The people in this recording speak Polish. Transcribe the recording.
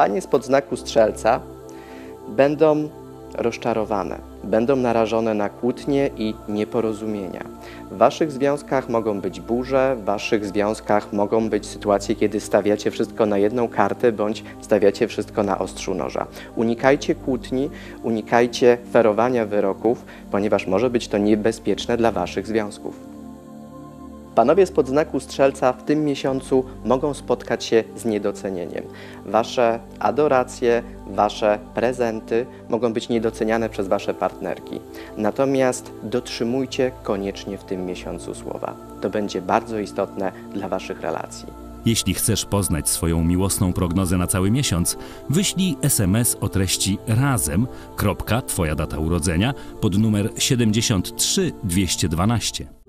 Panie spod znaku strzelca będą rozczarowane, będą narażone na kłótnie i nieporozumienia. W waszych związkach mogą być burze, w waszych związkach mogą być sytuacje, kiedy stawiacie wszystko na jedną kartę bądź stawiacie wszystko na ostrzu noża. Unikajcie kłótni, unikajcie ferowania wyroków, ponieważ może być to niebezpieczne dla waszych związków. Panowie z podznaku strzelca w tym miesiącu mogą spotkać się z niedocenieniem. Wasze adoracje, wasze prezenty mogą być niedoceniane przez wasze partnerki. Natomiast dotrzymujcie koniecznie w tym miesiącu słowa. To będzie bardzo istotne dla waszych relacji. Jeśli chcesz poznać swoją miłosną prognozę na cały miesiąc, wyślij SMS o treści razem, kropka, twoja data urodzenia, pod numer 73 212.